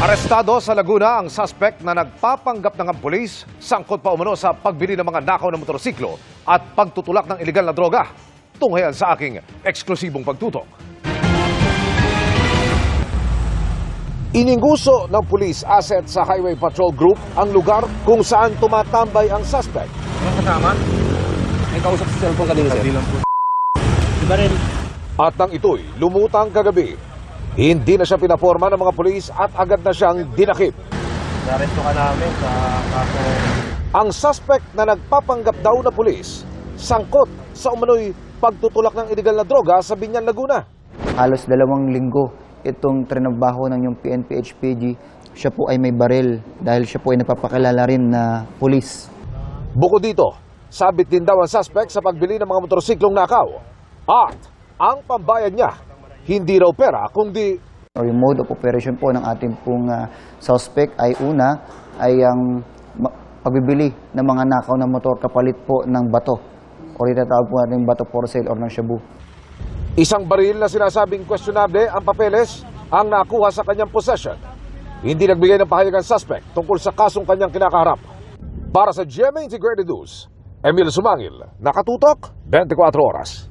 Arestado sa Laguna ang suspect na nagpapanggap ng pulis, sangkot pa umano sa pagbili ng mga nakaw na motorsiklo at pagtutulak ng ilegal na droga. Tunghayan sa aking eksklusibong pagtutok. Ininguso ng police asset sa Highway Patrol Group ang lugar kung saan tumatambay ang suspect. Anong kasama? May kausap sa cellphone kanina, sir. At nang ito'y lumutang kagabi, hindi na siya pinaporma ng mga pulis at agad na siyang dinakip. Naresto ka namin sa kaso... Ang suspect na nagpapanggap daw na pulis, sangkot sa umano'y pagtutulak ng illegal na droga sa Binyan, Laguna. halos dalawang linggo itong trinabaho ng yung PNP HPG. Siya po ay may baril dahil siya po ay napapakilala rin na pulis. Bukod dito, sabit din daw ang suspect sa pagbili ng mga motorsiklong nakaw. At ang pambayad niya, hindi raw pera kundi Or yung mode of operation po ng ating pong ah, suspect ay una ay ang pagbibili ng mga nakaw na motor kapalit po ng bato. Or itatawag po natin bato for sale or ng shabu. isang baril na sinasabing questionable ang papeles ang nakuha sa kanyang possession. Hindi nagbigay ng pahayag ang suspect tungkol sa kasong kanyang kinakaharap. Para sa GMA Integrated News, Emil Sumangil, nakatutok 24 oras.